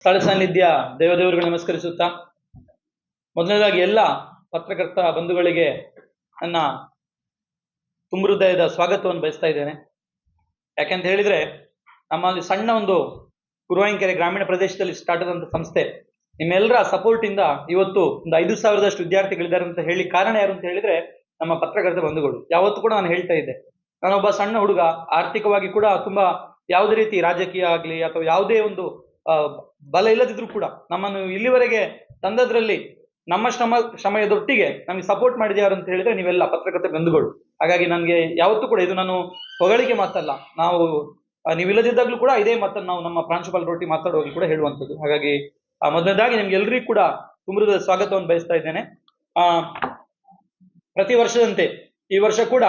ಸ್ಥಳ ಸಾನ್ನಿಧ್ಯ ದೇವದೇವರುಗಳು ನಮಸ್ಕರಿಸುತ್ತಾ, ಮೊದಲನೇದಾಗಿ ಎಲ್ಲ ಪತ್ರಕರ್ತ ಬಂಧುಗಳಿಗೆ ನನ್ನ ತುಂಬ ಹೃದಯದ ಸ್ವಾಗತವನ್ನು ಬಯಸ್ತಾ ಇದ್ದೇನೆ. ಯಾಕೆಂತ ಹೇಳಿದ್ರೆ, ನಮ್ಮಲ್ಲಿ ಸಣ್ಣ ಒಂದು ಗುರುವಾಯಂಕೆರೆ ಗ್ರಾಮೀಣ ಪ್ರದೇಶದಲ್ಲಿ ಸ್ಟಾರ್ಟ್ ಆದಂತ ಸಂಸ್ಥೆ. ನಿಮ್ಮೆಲ್ಲರ ಸಪೋರ್ಟ್ ಇಂದ ಇವತ್ತು ಒಂದು ಐದು ಸಾವಿರದಷ್ಟು ವಿದ್ಯಾರ್ಥಿಗಳಿದ್ದಾರೆ ಅಂತ ಹೇಳಿ ಕಾರಣ ಯಾರು ಅಂತ ಹೇಳಿದ್ರೆ, ನಮ್ಮ ಪತ್ರಕರ್ತ ಬಂಧುಗಳು. ಯಾವತ್ತು ಕೂಡ ನಾನು ಹೇಳ್ತಾ ಇದ್ದೆ. ನಾನೊಬ್ಬ ಸಣ್ಣ ಹುಡುಗ, ಆರ್ಥಿಕವಾಗಿ ಕೂಡ ತುಂಬಾ ಯಾವುದೇ ರೀತಿ ರಾಜಕೀಯ ಆಗ್ಲಿ ಅಥವಾ ಯಾವುದೇ ಒಂದು ಬಲ ಇಲ್ಲದಿದ್ರು ಕೂಡ ನಮ್ಮನ್ನು ಇಲ್ಲಿವರೆಗೆ ತಂದದ್ರಲ್ಲಿ ನಮ್ಮ ಶ್ರಮ, ಶ್ರಮಯದೊಟ್ಟಿಗೆ ನಮಗೆ ಸಪೋರ್ಟ್ ಮಾಡಿದ್ಯಾರು ಅಂತ ಹೇಳಿದ್ರೆ ನೀವೆಲ್ಲ ಪತ್ರಕರ್ತ ಬಂಧುಗಳು. ಹಾಗಾಗಿ ನನಗೆ ಯಾವತ್ತೂ ಕೂಡ ಇದು ನಾನು ಹೊಗಳಿಕೆ ಮಾತಲ್ಲ. ನಾವು ನೀವಿಲ್ಲದಿದ್ದಾಗಲೂ ಕೂಡ ಇದೇ ಮಾತನ್ನು ನಾವು ನಮ್ಮ ಪ್ರಾಂಶುಪಾಲರೊಟ್ಟಿ ಮಾತಾಡುವಾಗ ಕೂಡ ಹೇಳುವಂಥದ್ದು. ಹಾಗಾಗಿ ಮೊದಲನೇದಾಗಿ ನಿಮ್ಗೆ ಎಲ್ರಿಗೂ ಕೂಡ ತುಂಬದ ಸ್ವಾಗತವನ್ನು ಬಯಸ್ತಾ ಇದ್ದೇನೆ. ಆ, ಪ್ರತಿ ವರ್ಷದಂತೆ ಈ ವರ್ಷ ಕೂಡ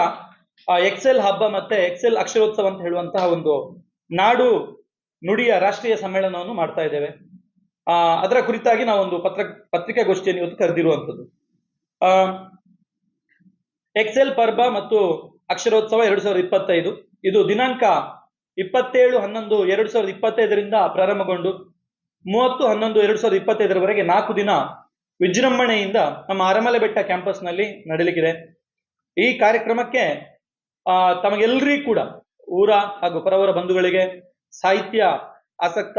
ಎಕ್ಸೆಲ್ ಹಬ್ಬ ಮತ್ತೆ ಎಕ್ಸೆಲ್ ಅಕ್ಷರೋತ್ಸವ ಅಂತ ಹೇಳುವಂತಹ ಒಂದು ನಾಡು ನುಡಿಯ ರಾಷ್ಟ್ರೀಯ ಸಮ್ಮೇಳನವನ್ನು ಮಾಡ್ತಾ ಇದ್ದೇವೆ. ಅದರ ಕುರಿತಾಗಿ ನಾವೊಂದು ಪತ್ರ, ಪತ್ರಿಕಾಗೋಷ್ಠಿಯನ್ನು ಇವತ್ತು ಕರೆದಿರುವಂಥದ್ದು. ಎಕ್ಸೆಲ್ ಪರ್ಬ ಮತ್ತು ಅಕ್ಷರೋತ್ಸವ ಎರಡು ಸಾವಿರದ ಇಪ್ಪತ್ತೈದು. ಇದು ದಿನಾಂಕ ಇಪ್ಪತ್ತೇಳು, ಹನ್ನೊಂದು, ಎರಡು ಸಾವಿರದ ಇಪ್ಪತ್ತೈದರಿಂದ ಪ್ರಾರಂಭಗೊಂಡು ಮೂವತ್ತು, ಹನ್ನೊಂದು, ಎರಡು ಸಾವಿರದ ಇಪ್ಪತ್ತೈದರವರೆಗೆ ನಾಲ್ಕು ದಿನ ವಿಜೃಂಭಣೆಯಿಂದ ನಮ್ಮ ಅರಮಲೆ ಬೆಟ್ಟ ಕ್ಯಾಂಪಸ್ನಲ್ಲಿ ನಡೆಯಲಿಕ್ಕಿದೆ ಈ ಕಾರ್ಯಕ್ರಮಕ್ಕೆ ತಮಗೆಲ್ಲರಿಗೂ ಕೂಡ ಊರ ಹಾಗೂ ಪರವರ ಬಂಧುಗಳಿಗೆ ಸಾಹಿತ್ಯ ಆಸಕ್ತ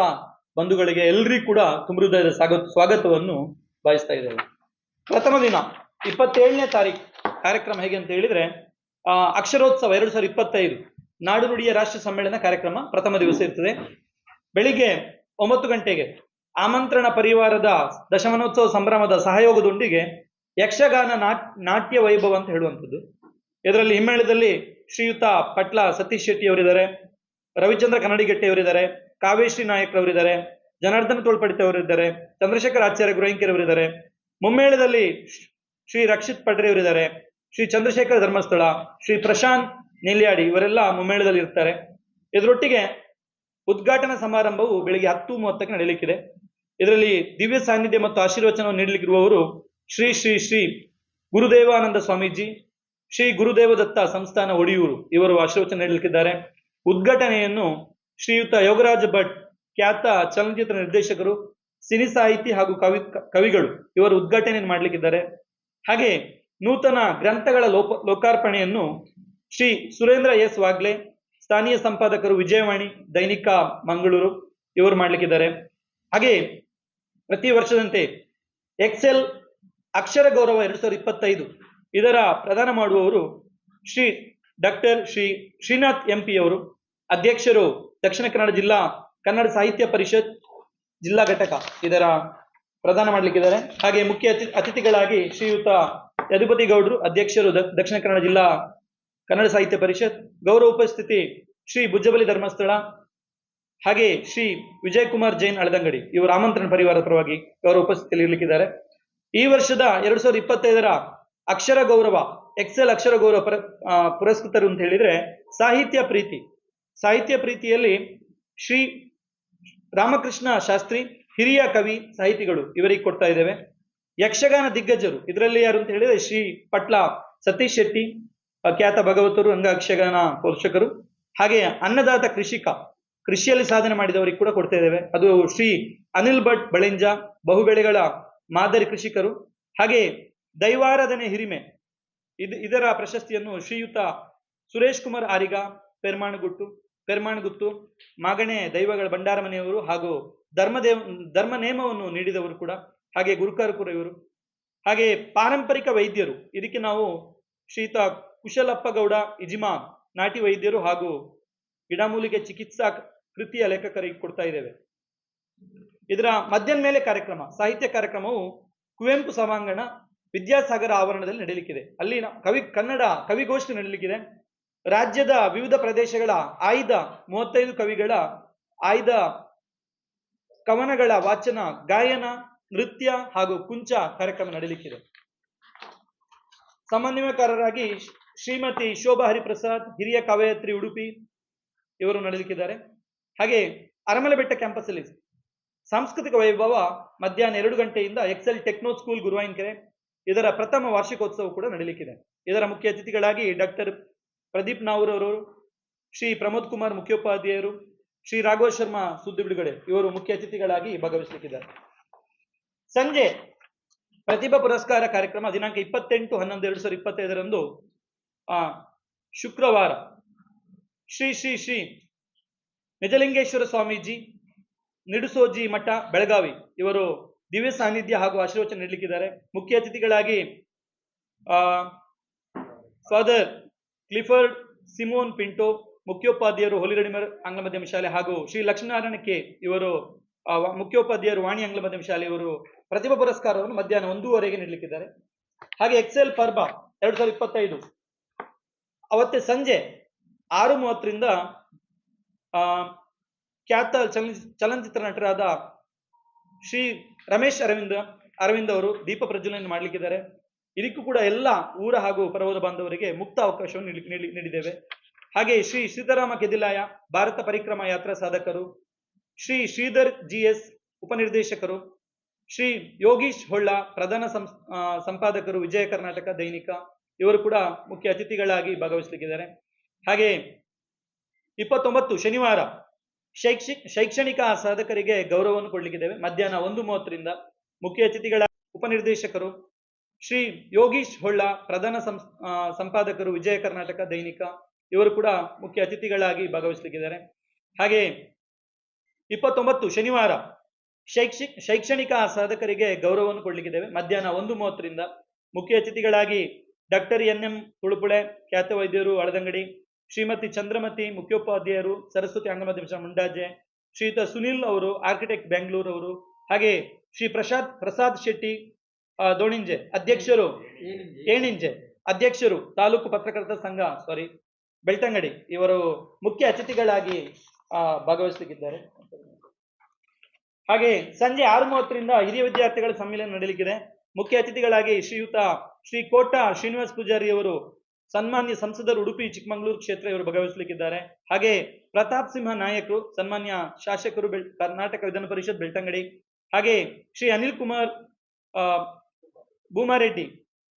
ಬಂಧುಗಳಿಗೆ ಎಲ್ರಿಗೂ ಕೂಡ ತುಂಬ ಹೃದಯದ ಸ್ವಾಗತ ಸ್ವಾಗತವನ್ನು ಬಯಸ್ತಾ ಇದ್ದೇವೆ. ಪ್ರಥಮ ದಿನ, ಇಪ್ಪತ್ತೇಳನೇ ತಾರೀಕು ಕಾರ್ಯಕ್ರಮ ಹೇಗೆ ಅಂತ ಹೇಳಿದ್ರೆ ಅಕ್ಷರೋತ್ಸವ ಎರಡು ಸಾವಿರದ ಇಪ್ಪತ್ತೈದು ನಾಡು ನುಡಿಯ ರಾಷ್ಟ್ರ ಸಮ್ಮೇಳನ ಕಾರ್ಯಕ್ರಮ ಪ್ರಥಮ ದಿವಸ ಇರ್ತದೆ. ಬೆಳಿಗ್ಗೆ ಒಂಬತ್ತು ಗಂಟೆಗೆ ಆಮಂತ್ರಣ ಪರಿವಾರದ ದಶಮಾನೋತ್ಸವ ಸಂಭ್ರಮದ ಸಹಯೋಗದೊಂದಿಗೆ ಯಕ್ಷಗಾನ ನಾಟ್, ನಾಟ್ಯ ವೈಭವ ಅಂತ ಹೇಳುವಂಥದ್ದು. ಇದರಲ್ಲಿ ಹಿಮ್ಮೇಳದಲ್ಲಿ ಶ್ರೀಯುತ ಪಟ್ಲ ಸತೀಶ್ ಶೆಟ್ಟಿ ಅವರಿದ್ದಾರೆ ರವಿಚಂದ್ರ ಕನ್ನಡಿಗಟ್ಟಿಯವರಿದ್ದಾರೆ ಕಾವೇಶ್ರೀ ನಾಯಕ್ ಅವರಿದ್ದಾರೆ ಜನಾರ್ದನ್ ತೋಳ್ಪಡಿತವರಿದ್ದಾರೆ, ಚಂದ್ರಶೇಖರ್ ಆಚಾರ್ಯ ಗುರವಂಕರ್ ಅವರಿದ್ದಾರೆ ಮುಮ್ಮೇಳದಲ್ಲಿ ಶ್ರೀ- ರಕ್ಷಿತ್ ಪಡ್ರೆ ಅವರಿದ್ದಾರೆ ಶ್ರೀ ಚಂದ್ರಶೇಖರ್ ಧರ್ಮಸ್ಥಳ, ಶ್ರೀ ಪ್ರಶಾಂತ್ ನೆಲ್ಯಾಡಿ ಇವರೆಲ್ಲ ಮುಮ್ಮೇಳದಲ್ಲಿ ಇರ್ತಾರೆ. ಇದರೊಟ್ಟಿಗೆ ಉದ್ಘಾಟನಾ ಸಮಾರಂಭವು ಬೆಳಿಗ್ಗೆ ಹತ್ತು ಮೂವತ್ತಕ್ಕೆ ನಡೆಯಲಿಕ್ಕಿದೆ. ಇದರಲ್ಲಿ ದಿವ್ಯ ಸಾನ್ನಿಧ್ಯ ಮತ್ತು ಆಶೀರ್ವಚನವನ್ನು ನೀಡಲಿಕ್ಕಿರುವವರು ಶ್ರೀ ಶ್ರೀ ಶ್ರೀ ಗುರುದೇವಾನಂದ ಸ್ವಾಮೀಜಿ, ಶ್ರೀ ಗುರುದೇವದತ್ತ ಸಂಸ್ಥಾನ ಒಡಿಯೂರು ಇವರು ಆಶೀರ್ವಚನ ನೀಡಲಿಕ್ಕಿದ್ದಾರೆ. ಉದ್ಘಾಟನೆಯನ್ನು ಶ್ರೀಯುತ ಯೋಗರಾಜ ಭಟ್, ಖ್ಯಾತ ಚಲನಚಿತ್ರ ನಿರ್ದೇಶಕರು, ಸಿನಿ ಸಾಹಿತಿ ಹಾಗೂ ಕವಿ, ಕವಿಗಳು ಇವರು ಉದ್ಘಾಟನೆಯನ್ನು ಮಾಡಲಿಕ್ಕಿದ್ದಾರೆ. ಹಾಗೆ ನೂತನ ಗ್ರಂಥಗಳ ಲೋಪ, ಲೋಕಾರ್ಪಣೆಯನ್ನು ಶ್ರೀ ಸುರೇಂದ್ರ ಎಸ್ ವಾಗ್ಲೆ, ಸ್ಥಾನೀಯ ಸಂಪಾದಕರು ವಿಜಯವಾಣಿ, ದೈನಿಕ ಮಂಗಳೂರು ಇವರು ಮಾಡಲಿಕ್ಕಿದ್ದಾರೆ. ಹಾಗೆ ಪ್ರತಿ ವರ್ಷದಂತೆ ಎಕ್ಸೆಲ್ ಅಕ್ಷರ ಗೌರವ ಎರಡು ಸಾವಿರದ ಇಪ್ಪತ್ತೈದು ಇದರ ಪ್ರದಾನ ಮಾಡುವವರು Shri doctor Shri Srinath M P ಅವರು, ಅಧ್ಯಕ್ಷರು ದಕ್ಷಿಣ ಕನ್ನಡ ಜಿಲ್ಲಾ ಕನ್ನಡ ಸಾಹಿತ್ಯ ಪರಿಷತ್ ಜಿಲ್ಲಾ ಘಟಕ ಇದರ ಪ್ರದಾನ ಮಾಡಲಿಕ್ಕಿದ್ದಾರೆ. ಹಾಗೆ ಮುಖ್ಯ ಅತಿ, ಅತಿಥಿಗಳಾಗಿ ಶ್ರೀಯುತ ಯದುಪತಿ ಗೌಡರು, ಅಧ್ಯಕ್ಷರು ದಕ್ಷಿಣ ಕನ್ನಡ ಜಿಲ್ಲಾ ಕನ್ನಡ ಸಾಹಿತ್ಯ ಪರಿಷತ್, ಗೌರವ ಉಪಸ್ಥಿತಿ ಶ್ರೀ ಬುಜ್ಜಬಲಿ ಧರ್ಮಸ್ಥಳ, ಹಾಗೆ ಶ್ರೀ ವಿಜಯ್ ಕುಮಾರ್ ಜೈನ್ ಅಳದಂಗಡಿ, ಇವರು ಆಮಂತ್ರಣ ಪರಿವಾರ ಪರವಾಗಿ ಗೌರವ ಉಪಸ್ಥಿತಿಯಲ್ಲಿ ಇರಲಿಕ್ಕಿದ್ದಾರೆ ಈ ವರ್ಷದ ಎರಡ್ ಸಾವಿರದ ಇಪ್ಪತ್ತೈದರ ಅಕ್ಷರ ಗೌರವ ಎಕ್ಸೆಲ್ ಅಕ್ಷರ ಗೌರವ ಪರ ಪುರಸ್ಕೃತರು ಅಂತ ಹೇಳಿದ್ರೆ ಸಾಹಿತ್ಯ ಪ್ರೀತಿ. ಸಾಹಿತ್ಯ ಪ್ರೀತಿಯಲ್ಲಿ ಶ್ರೀ ರಾಮಕೃಷ್ಣ ಶಾಸ್ತ್ರಿ, ಹಿರಿಯ ಕವಿ, ಸಾಹಿತಿಗಳು ಇವರಿಗೆ ಕೊಡ್ತಾ ಇದ್ದೇವೆ. ಯಕ್ಷಗಾನ ದಿಗ್ಗಜರು, ಇದರಲ್ಲಿ ಯಾರು ಅಂತ ಹೇಳಿದ್ರೆ ಶ್ರೀ ಪಟ್ಲ ಸತೀಶ್ ಶೆಟ್ಟಿ ಖ್ಯಾತ ಭಗವತರು, ರಂಗ ಯಕ್ಷಗಾನ ಪೋಷಕರು. ಹಾಗೆ ಅನ್ನದಾತ ಕೃಷಿಕ, ಕೃಷಿಯಲ್ಲಿ ಸಾಧನೆ ಮಾಡಿದವರಿಗೆ ಕೂಡ ಕೊಡ್ತಾ ಇದ್ದೇವೆ. ಅದು ಶ್ರೀ ಅನಿಲ್ ಭಟ್ ಬಳೆಂಜ, ಬಹುಬೆಳೆಗಳ ಮಾದರಿ ಕೃಷಿಕರು. ಹಾಗೆ ದೈವಾರಾಧನೆ ಹಿರಿಮೆ ಇದು ಇದರ ಪ್ರಶಸ್ತಿಯನ್ನು ಶ್ರೀಯುತ ಸುರೇಶ್ ಕುಮಾರ್ ಆರಿಗ, ಪೆರ್ಮಾಣಗುಟ್ಟು, ಪೆರ್ಮಾಣಗುತ್ತು, ಮಾಗಣೆ ದೈವಗಳ ಭಂಡಾರ ಮನೆಯವರು ಹಾಗೂ ಧರ್ಮದೇವ್ ಧರ್ಮ ನೇಮವನ್ನು ನೀಡಿದವರು ಕೂಡ, ಹಾಗೆ ಗುರುಕಾರಕುರ ಇವರು. ಹಾಗೆ ಪಾರಂಪರಿಕ ವೈದ್ಯರು, ಇದಕ್ಕೆ ನಾವು ಶ್ರೀಯುತ ಕುಶಲಪ್ಪಗೌಡ ಇಜಿಮಾ, ನಾಟಿ ವೈದ್ಯರು ಹಾಗೂ ಗಿಡಮೂಲಿಕೆ ಚಿಕಿತ್ಸಾ ಕೃತಿಯ ಲೇಖಕರಿಗೆ ಕೊಡ್ತಾ ಇದ್ದೇವೆ. ಇದರ ಮಧ್ಯಾಹ್ನ ಮೇಲೆ ಕಾರ್ಯಕ್ರಮ, ಸಾಹಿತ್ಯ ಕಾರ್ಯಕ್ರಮವು ಕುವೆಂಪು ಸಭಾಂಗಣ ವಿದ್ಯಾಸಾಗರ ಆವರಣದಲ್ಲಿ ನಡೆಯಲಿಕ್ಕಿದೆ ಅಲ್ಲಿ ಕವಿ ಕನ್ನಡ ಕವಿಗೋಷ್ಠಿ ನಡೆಯಲಿಕ್ಕಿದೆ ರಾಜ್ಯದ ವಿವಿಧ ಪ್ರದೇಶಗಳ ಆಯ್ದ ಮೂವತ್ತೈದು ಕವಿಗಳ ಆಯ್ದ ಕವನಗಳ ವಾಚನ, ಗಾಯನ, ನೃತ್ಯ ಹಾಗೂ ಕುಂಚ ಕಾರ್ಯಕ್ರಮ ನಡೆಯಲಿಕ್ಕಿದೆ ಸಮನ್ವಯಕಾರರಾಗಿ ಶ್ರೀಮತಿ ಶೋಭಾ ಹರಿಪ್ರಸಾದ್, ಹಿರಿಯ ಕವಯತ್ರಿ ಉಡುಪಿ ಇವರು ನಡೆಯಲಿಕ್ಕಿದ್ದಾರೆ ಹಾಗೆ ಅರಮಲೆ ಬೆಟ್ಟ ಕ್ಯಾಂಪಸ್ ಅಲ್ಲಿ ಸಾಂಸ್ಕೃತಿಕ ವೈಭವ ಮಧ್ಯಾಹ್ನ ಎರಡು ಗಂಟೆಯಿಂದ ಎಕ್ಸೆಲ್ ಟೆಕ್ನೋ ಸ್ಕೂಲ್ ಗುರುವಾಯಿನ್ಕೆರೆ ಇದರ ಪ್ರಥಮ ವಾರ್ಷಿಕೋತ್ಸವ ಕೂಡ ನಡೀಲಿಕ್ಕಿದೆ. ಇದರ ಮುಖ್ಯ ಅತಿಥಿಗಳಾಗಿ ಡಾಕ್ಟರ್ ಪ್ರದೀಪ್ ನಾವೂರ್ ಅವರು ಶ್ರೀ ಪ್ರಮೋದ್ ಕುಮಾರ್ ಮುಖ್ಯೋಪಾಧ್ಯಾಯರು, ಶ್ರೀ ರಾಘವ ಶರ್ಮಾ ಸುದ್ದಿ ಬಿಡುಗಡೆ ಇವರು ಮುಖ್ಯ ಅತಿಥಿಗಳಾಗಿ ಭಾಗವಹಿಸಲಿಕ್ಕಿದ್ದಾರೆ. ಸಂಜೆ ಪ್ರತಿಭಾ ಪುರಸ್ಕಾರ ಕಾರ್ಯಕ್ರಮ ದಿನಾಂಕ ಇಪ್ಪತ್ತೆಂಟು ಹನ್ನೊಂದು ಎರಡು ಸಾವಿರದ ಇಪ್ಪತ್ತೈದರಂದು, ಆ, ಶುಕ್ರವಾರ ಶ್ರೀ ಶ್ರೀ ಶ್ರೀ ನಿಜಲಿಂಗೇಶ್ವರ ಸ್ವಾಮೀಜಿ, ನಿಡುಸೋಜಿ ಮಠ, ಬೆಳಗಾವಿ ಇವರು ದಿವ್ಯ ಸಾನ್ನಿಧ್ಯ ಹಾಗೂ ಆಶೀರ್ವಚನ ನೀಡಲಿಕ್ಕಿದ್ದಾರೆ. ಮುಖ್ಯ ಅತಿಥಿಗಳಾಗಿ ಫಾದರ್ ಕ್ಲಿಫರ್ಡ್ ಸಿಮೋನ್ ಪಿಂಟೋ ಮುಖ್ಯೋಪಾಧ್ಯಾಯರು ಹೋಲಿಗಡಿಮರ್ ಆಂಗ್ಲ ಮಾಧ್ಯಮ ಶಾಲೆ ಹಾಗೂ ಶ್ರೀ ಲಕ್ಷ್ಮೀನಾರಾಯಣ ಕೆ ಇವರು ಮುಖ್ಯೋಪಾಧ್ಯಾಯರು ವಾಣಿ ಆಂಗ್ಲ ಮಾಧ್ಯಮ ಶಾಲೆ ಇವರು ಪ್ರತಿಭಾ ಪುರಸ್ಕಾರವನ್ನು ಮಧ್ಯಾಹ್ನ ಒಂದೂವರೆಗೆ ನೀಡಲಿಕ್ಕಿದ್ದಾರೆ. ಹಾಗೆ ಎಕ್ಸೆಲ್ ಪರ್ಬ ಎರಡ್ ಸಾವಿರದ ಇಪ್ಪತ್ತೈದು. ಅವತ್ತೇ ಸಂಜೆ ಆರು ಮೂವತ್ತರಿಂದ ಖ್ಯಾತ ಚಲನ, ಚಲನಚಿತ್ರ ನಟರಾದ ಶ್ರೀ ರಮೇಶ್ ಅರವಿಂದ, ಅರವಿಂದ್ ಅವರು ದೀಪ ಪ್ರಜ್ವಲನೆ ಮಾಡಲಿಕ್ಕಿದ್ದಾರೆ. ಇದಕ್ಕೂ ಕೂಡ ಎಲ್ಲ ಊರ ಹಾಗೂ ಪರ್ವತ ಬಾಂಧವರಿಗೆ ಮುಕ್ತ ಅವಕಾಶವನ್ನು ನೀಡಿ- ನೀಡಿ- ನೀಡಿದ್ದೇವೆ. ಹಾಗೆ ಶ್ರೀ ಸೀತಾರಾಮ ಕೆದಿಲಾಯ ಭಾರತ ಪರಿಕ್ರಮ ಯಾತ್ರಾ ಸಾಧಕರು, ಶ್ರೀ ಶ್ರೀಧರ್ ಜಿ ಎಸ್ ಉಪನಿರ್ದೇಶಕರು, ಶ್ರೀ ಯೋಗೀಶ್ ಹೊಳ್ಳ ಪ್ರಧಾನ ಸಂಪಾದಕರು ವಿಜಯ ಕರ್ನಾಟಕ ದೈನಿಕ, ಇವರು ಕೂಡ ಮುಖ್ಯ ಅತಿಥಿಗಳಾಗಿ ಭಾಗವಹಿಸಲಿಕ್ಕಿದ್ದಾರೆ. ಹಾಗೆ ಇಪ್ಪತ್ತೊಂಬತ್ತು ಶನಿವಾರ ಶೈಕ್ಷಿಕ ಶೈಕ್ಷಣಿಕ ಸಾಧಕರಿಗೆ ಗೌರವವನ್ನು ಕೊಡ್ಲಿಕ್ಕಿದ್ದೇವೆ. ಮಧ್ಯಾಹ್ನ ಒಂದು ಮೂವತ್ತರಿಂದ ಮುಖ್ಯ ಅತಿಥಿಗಳ ಉಪನಿರ್ದೇಶಕರು ಶ್ರೀ ಯೋಗೀಶ್ ಹೊಳ್ಳ, ಪ್ರಧಾನ ಸಂಪಾದಕರು ವಿಜಯ ಕರ್ನಾಟಕ ದೈನಿಕ, ಇವರು ಕೂಡ ಮುಖ್ಯ ಅತಿಥಿಗಳಾಗಿ ಭಾಗವಹಿಸಲಿಕ್ಕಿದ್ದಾರೆ. ಹಾಗೆ ಇಪ್ಪತ್ತೊಂಬತ್ತು ಶನಿವಾರ ಶೈಕ್ಷಿಕ್ ಶೈಕ್ಷಣಿಕ ಸಾಧಕರಿಗೆ ಗೌರವವನ್ನು ಕೊಡ್ಲಿಕ್ಕಿದ್ದೇವೆ. ಮಧ್ಯಾಹ್ನ ಒಂದು ಮೂವತ್ತರಿಂದ ಮುಖ್ಯ ಅತಿಥಿಗಳಾಗಿ ಡಾಕ್ಟರ್ ಎನ್ ಎಂ ತುಳುಪುಳೆ, ಖ್ಯಾತ ವೈದ್ಯರು, ಅಳದಂಗಡಿ ಶ್ರೀಮತಿ ಚಂದ್ರಮತಿ ಮುಖ್ಯೋಪಾಧ್ಯಾಯರು ಸರಸ್ವತಿ ಶಾಲೆ ಮುಂಡಾಜೆ ಶ್ರೀಯುತ ಸುನಿಲ್ ಅವರು ಆರ್ಕಿಟೆಕ್ಟ್ ಬೆಂಗಳೂರು ಅವರು ಹಾಗೆ ಶ್ರೀ ಪ್ರಸಾದ್ ಪ್ರಸಾದ್ ಶೆಟ್ಟಿ ದೋಣಿಂಜೆ ಅಧ್ಯಕ್ಷರು ಏಣಿಂಜೆ. ಅಧ್ಯಕ್ಷರು ತಾಲೂಕು ಪತ್ರಕರ್ತರ ಸಂಘ ಸಾರಿ ಬೆಳ್ತಂಗಡಿ ಇವರು ಮುಖ್ಯ ಅತಿಥಿಗಳಾಗಿ ಭಾಗವಹಿಸಲಿಕ್ಕಿದ್ದಾರೆ. ಹಾಗೆ ಸಂಜೆ ಆರು ಮೂವತ್ತರಿಂದ ಹಿರಿಯ ವಿದ್ಯಾರ್ಥಿಗಳ ಸಮ್ಮೇಳನ ನಡೆಯಲಿಕ್ಕಿದೆ ಮುಖ್ಯ ಅತಿಥಿಗಳಾಗಿ ಶ್ರೀಯುತ ಶ್ರೀ ಕೋಟ ಶ್ರೀನಿವಾಸ್ ಪೂಜಾರಿ ಅವರು ಸನ್ಮಾನ್ಯ ಸಂಸದರು ಉಡುಪಿ, ಚಿಕ್ಕಮಗಳೂರು ಕ್ಷೇತ್ರ ಇವರು ಭಾಗವಹಿಸಲಿಕ್ಕಿದ್ದಾರೆ. ಹಾಗೆ ಪ್ರತಾಪ್ ಸಿಂಹ ನಾಯಕರು, ಸನ್ಮಾನ್ಯ ಶಾಸಕರು ಬೆಳ್, ಕರ್ನಾಟಕ ವಿಧಾನ ಪರಿಷತ್ ಬೆಳ್ತಂಗಡಿ. ಹಾಗೆ ಶ್ರೀ ಅನಿಲ್ ಕುಮಾರ್ ಭೂಮಾರೆಡ್ಡಿ,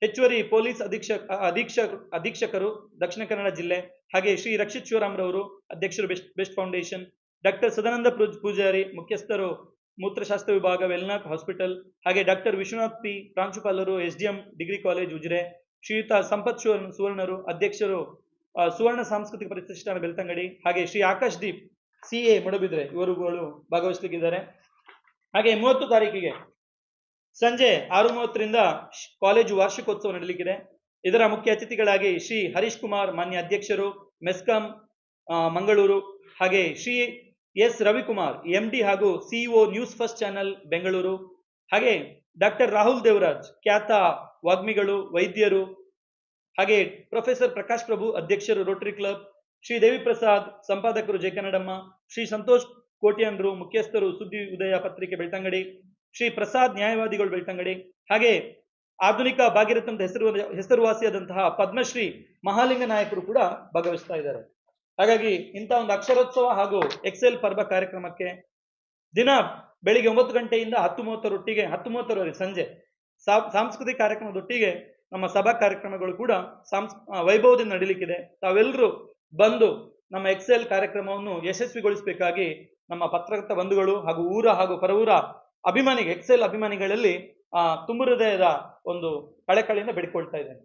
ಹೆಚ್ಚುವರಿ ಪೊಲೀಸ್ ಅಧೀಕ್ಷಕ ಅಧೀಕ್ಷಕ ಅಧೀಕ್ಷಕರು, ದಕ್ಷಿಣ ಕನ್ನಡ ಜಿಲ್ಲೆ. ಹಾಗೆ ಶ್ರೀ ರಕ್ಷಿತ್ ಶಿವರಾಮ್ರವರು, ಅಧ್ಯಕ್ಷರು best best foundation. Doctor Sadananda ಪೂಜ್- Poojari, ಮುಖ್ಯಸ್ಥರು, ಮೂತ್ರಶಾಸ್ತ್ರ ವಿಭಾಗ, ವೆಲ್ನಾಥ್ ಹಾಸ್ಪಿಟಲ್. ಹಾಗೆ ಡಾಕ್ಟರ್ ವಿಶ್ವನಾಥ್ ಪಿ, ಪ್ರಾಂಶುಪಾಲರು, S D degree college, Ujire. Shriyuta Sampath Suvarna ಸುವರ್ಣರು, ಅಧ್ಯಕ್ಷರು ಸುವರ್ಣ ಸಾಂಸ್ಕೃತಿಕ ಪ್ರತಿಷ್ಠಾನ ಬೆಳ್ತಂಗಡಿ, ಹಾಗೆ ಶ್ರೀ ಆಕಾಶ್ ದೀಪ್, ಸಿ ಎ ಮಡಬಿದ್ರೆ, ಇವರುಗಳು ಭಾಗವಹಿಸಲಿಕ್ಕಿದ್ದಾರೆ. ಹಾಗೆ ಮೂವತ್ತು ತಾರೀಕಿಗೆ ಸಂಜೆ ಆರು ಮೂವತ್ತರಿಂದ ಕಾಲೇಜು ವಾರ್ಷಿಕೋತ್ಸವ ನಡೆಯಲಿಕ್ಕಿದೆ ಇದರ ಮುಖ್ಯ ಅತಿಥಿಗಳಾಗಿ ಶ್ರೀ ಹರೀಶ್ ಕುಮಾರ್, ಮಾನ್ಯ ಅಧ್ಯಕ್ಷರು, ಮೆಸ್ಕಾಂ ಮಂಗಳೂರು, ಹಾಗೆ Shri S Ravikumar, M D ಹಾಗೂ CEO news first channel, Bengaluru, ಹಾಗೆ ಡಾಕ್ಟರ್ ರಾಹುಲ್ ದೇವರಾಜ್, ಖ್ಯಾತ ವಾಗ್ಮಿಗಳು, ವೈದ್ಯರು, ಹಾಗೆ ಪ್ರೊಫೆಸರ್ ಪ್ರಕಾಶ್ ಪ್ರಭು, ಅಧ್ಯಕ್ಷರು ರೋಟರಿ ಕ್ಲಬ್ ಶ್ರೀ ದೇವಿ ಪ್ರಸಾದ್, ಸಂಪಾದಕರು ಜೆ ಕನ್ನಡಮ್ಮ, ಶ್ರೀ ಸಂತೋಷ್ ಕೋಟ್ಯಾನ್ರು ಮುಖ್ಯಸ್ಥರು ಸುದ್ದಿ ಉದಯ ಪತ್ರಿಕೆ ಬೆಳ್ತಂಗಡಿ, ಶ್ರೀ ಪ್ರಸಾದ್ ನ್ಯಾಯವಾದಿಗಳು ಬೆಳ್ತಂಗಡಿ, ಹಾಗೆ ಆಧುನಿಕ ಭಾಗೀರಥ ಅಂತ ಹೆಸರು, ಹೆಸರುವಾಸಿಯಾದಂತಹ ಪದ್ಮಶ್ರೀ ಮಹಾಲಿಂಗ ನಾಯಕರು ಕೂಡ ಭಾಗವಹಿಸ್ತಾ ಇದ್ದಾರೆ. ಹಾಗಾಗಿ ಇಂತಹ ಒಂದು ಅಕ್ಷರೋತ್ಸವ ಹಾಗೂ ಎಕ್ಸೆಲ್ ಪರ್ವ ಕಾರ್ಯಕ್ರಮಕ್ಕೆ ದಿನ ಬೆಳಿಗ್ಗೆ ಒಂಬತ್ತು ಗಂಟೆಯಿಂದ ಹತ್ತು ಮೂವತ್ತರೊಟ್ಟಿಗೆ ಹತ್ತು ಮೂವತ್ತರವರೆಗೆ ಸಂಜೆ ಸಾಂಸ್ಕೃತಿಕ ಕಾರ್ಯಕ್ರಮದೊಟ್ಟಿಗೆ ನಮ್ಮ ಸಭಾ ಕಾರ್ಯಕ್ರಮಗಳು ಕೂಡ ಸಾಂಸ್ ವೈಭವದಿಂದ ನಡೀಲಿಕ್ಕಿದೆ. ತಾವೆಲ್ಲರೂ ಬಂದು ನಮ್ಮ ಎಕ್ಸೆಲ್ ಕಾರ್ಯಕ್ರಮವನ್ನು ಯಶಸ್ವಿಗೊಳಿಸಬೇಕಾಗಿ ನಮ್ಮ ಪತ್ರಕರ್ತ ಬಂಧುಗಳು ಹಾಗೂ ಊರ ಹಾಗೂ ಪರವೂರ ಅಭಿಮಾನಿ ಎಕ್ಸೆಲ್ ಅಭಿಮಾನಿಗಳಲ್ಲಿ, ಆ ತುಂಬು ಹೃದಯದ ಒಂದು ಕಳೆಕಳೆಯಿಂದ ಬೇಡಿಕೊಳ್ತಾ ಇದ್ದೇನೆ.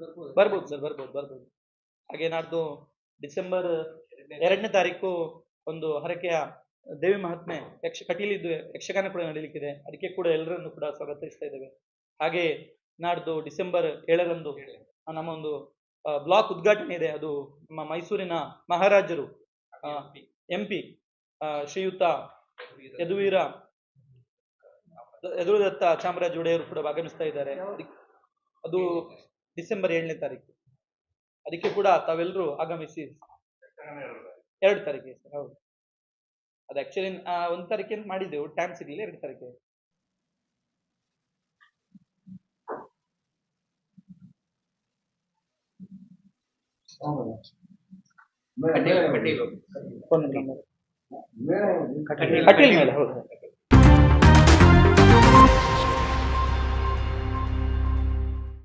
ಬರ್ಬೋದು. ಬರ್ಬೋದು ಸರ್ ಬರ್ಬೋದು ಬರ್ಬೋದು. ಹಾಗೆ ನಾಡ್ದು ಡಿಸೆಂಬರ್ ಎರಡನೇ ತಾರೀಕು ಒಂದು ಹರಕೆಯ ದೇವಿ ಮಹಾತ್ಮೆ ಯಕ್ಷ ಕಟೀಲಿದ್ದು ಯಕ್ಷಗಾನ ಕೂಡ ನಡೀಲಿಕ್ಕಿದೆ. ಅದಕ್ಕೆ ಕೂಡ ಎಲ್ಲರನ್ನು ಕೂಡ ಸ್ವಾಗತಿಸ್ತಾ ಇದ್ದೇವೆ. ಹಾಗೆ ನಾಡ್ದು ಡಿಸೆಂಬರ್ ಏಳರಂದು ನಮ್ಮ ಒಂದು ಬ್ಲಾಕ್ ಉದ್ಘಾಟನೆ ಇದೆ. ಅದು ನಮ್ಮ ಮೈಸೂರಿನ ಮಹಾರಾಜರು ಎಂ ಪಿ ಶ್ರೀಯುತ ಯದುವೀರ ಯದುದತ್ತ ಚಾಮರಾಜ ಒಡೆಯರು ಕೂಡ ಭಾಗವಹಿಸ್ತಾ ಇದ್ದಾರೆ. ಅದಕ್ಕೆ- ಅದು ಡಿಸೆಂಬರ್ ಏಳನೇ ತಾರೀಕು. ಅದಕ್ಕೆ ಕೂಡ ತಾವೆಲ್ಲರೂ ಆಗಮಿಸಿ. ಎರಡು ತಾರೀಕಿಗೆ ಸರ್ ಹೌದು. ಅದು ಆಕ್ಚುಲಿ ಒಂದು ತಾರೀಕಿನ ಮಾಡಿದ್ದೆವು ಟೈಮ್ ಸಿಗಲಿಲ್ಲ ಎರಡು ತಾರೀಕಿಗೆ ಮೇಳ ಕಟೀಲ್ ಮೇಲೆ ಹೌದು.